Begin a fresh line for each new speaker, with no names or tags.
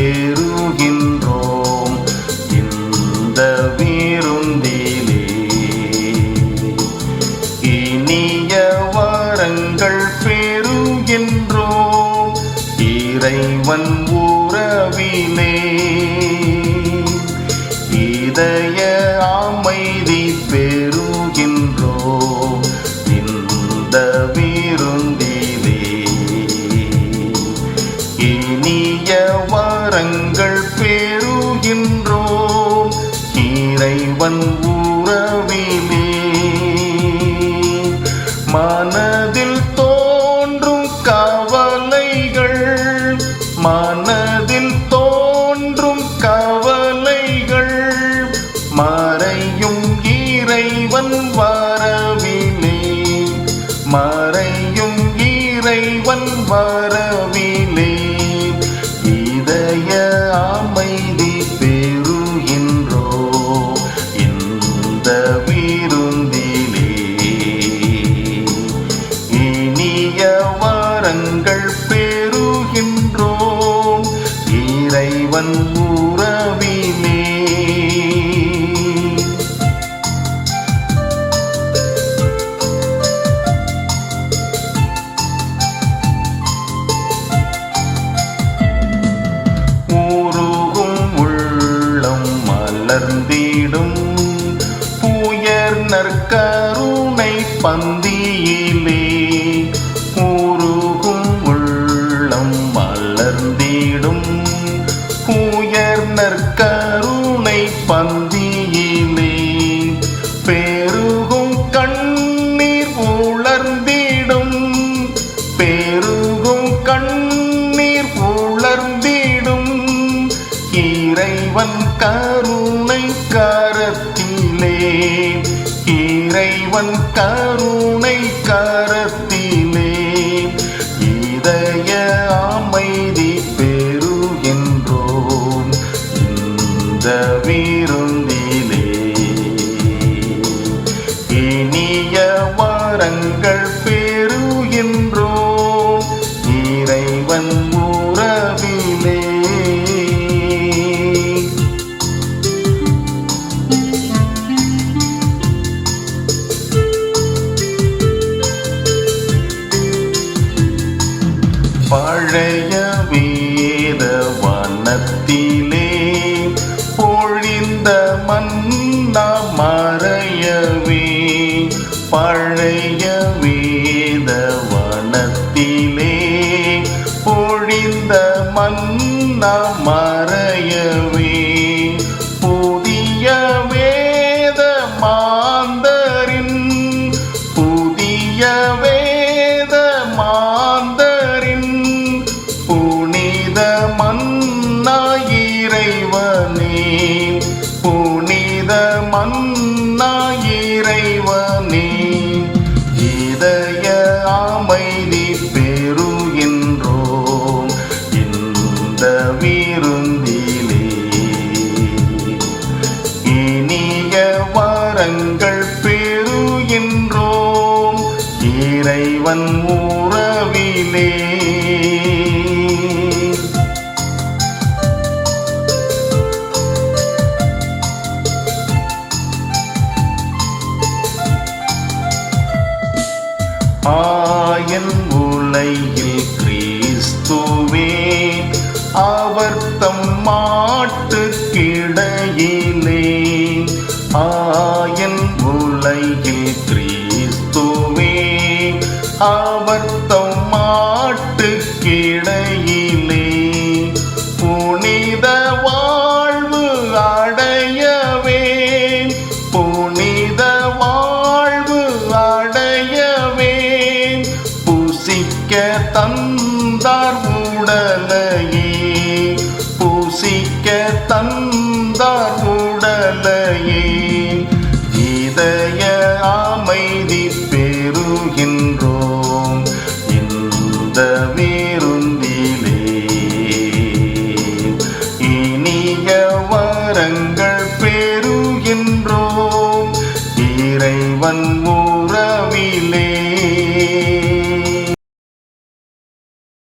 இதய இந்த வீருந்திலே இனிய வாரங்கள் பெறுகின்றோம். இறைவன் உறவிலே வரங்கள் பேருகின்றோம். இறைவன் உறவிலே மனதில் தோன்றும் கவலைகள் மனதில் தோன்றும் கவலைகள் மறையும் இறைவன் வரவிலே மறையும் இறைவன் வர உடைய அமைதி பெறுகின்றோ. இந்த விருந்திலே இனிய வாரங்கள் பெறுகின்றோம். இறைவன் மலர்ந்திடும் புயர் நற்கருணை பந்தியிலே ஊருகும் உள்ளம் மலர்ந்திடும். புயர் நற்கருணை பந்தியிலே பெருகும் கண்ணீர் உலர்ந்திடும். பெருகும் கண்ணீர் உலர்ந்திடும். இறைவன் கரு கரத்திலே இதய அமைதி பெரு என்றோம். இந்த விருந்திலே இனிய வாரங்கள் பெரு என்றோம். இறைவன் உறவிலே வனத்திலே பொழிந்த மன்னா மறையவே பழைய வேத வனத்திலே பொழிந்த மன்னா மறையவே புதிய வேத மாந்தரின் புதிய இந்த மன்னா இறைவனே இதய அமைதி பெறுகின்றோம். இந்த விருந்திலே இனிய வரங்கள் பெறுகின்றோம். இறைவன் உறவிலே ஆயன் உலையில் கிறிஸ்துவே அவர் தம் மாட்டு கிடையிலே ஆயன் உலையில் கிறிஸ்துவே அவர் தம் been